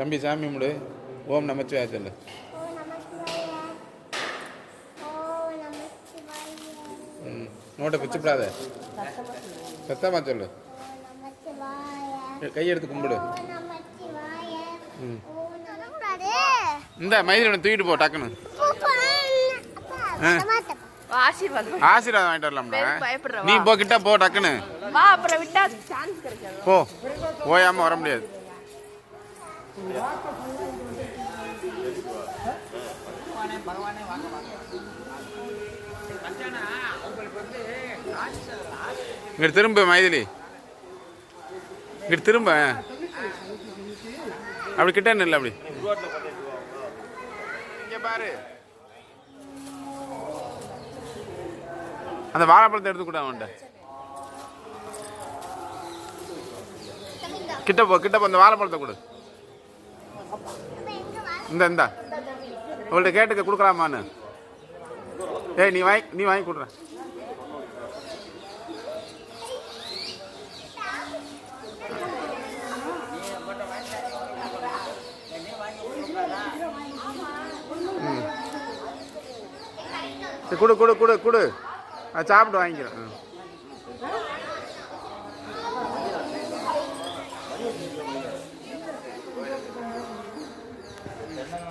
தம்பி சாமி முடு ஓம் நமச்சிவாய சொல்லு. ஓ நமச்சிவாய. ஓ நமச்சிவாய. ம் நோட்டை பிச்சுப்படாத. சத்தமாக சொல்லு. கையெடுத்து கும்பிடு. இந்த மைதிலி தூக்கிட்டு போ டக்குன்னு. ஆ. ஆசீர்வாதம். வாங்கிட்டு வரலாம்டா? நீ போ கிட்ட போ டக்குன்னு. வா அப்புறம் விட்டா சான்ஸ் கிடைக்காது இங்கிட்டு திரும்ப மைதிலி. இங்கிட்டு திரும்ப அப்படி கிட்ட இல்லை அப்படி. பாரு. அந்த வாழைப்பழத்தை எடுத்து கூட அவன்கிட்ட. கிட்ட போ கிட்ட போ அந்த வாழைப்பழத்தை கொடு. இந்த இந்தா. உங்கள்கிட்ட கேட்டுக்க கொடுக்கலாமான்னு? ஏய் நீ வாங்கி நீ வாங்கி கொடுற. ம். சரி, கொடு கொடு கொடு கொடு. சாப்பிட்டு வாங்கிக்கிறேன்.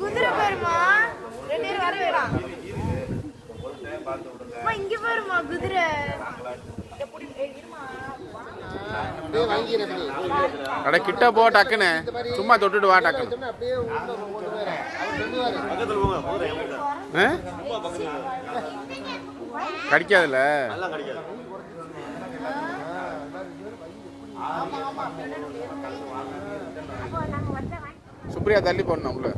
குதிரை பாருமா ரெண்டு பேரும் வர வேணாம். அம்மா, இங்க பாருமா குதிரை? அட கிட்ட போ டக்குன்னு. சும்மா தொட்டுட்டு வா டக்குன்னு? கடிக்காதுல்ல? சுப்ரியா தள்ளி போடணும் உள்ள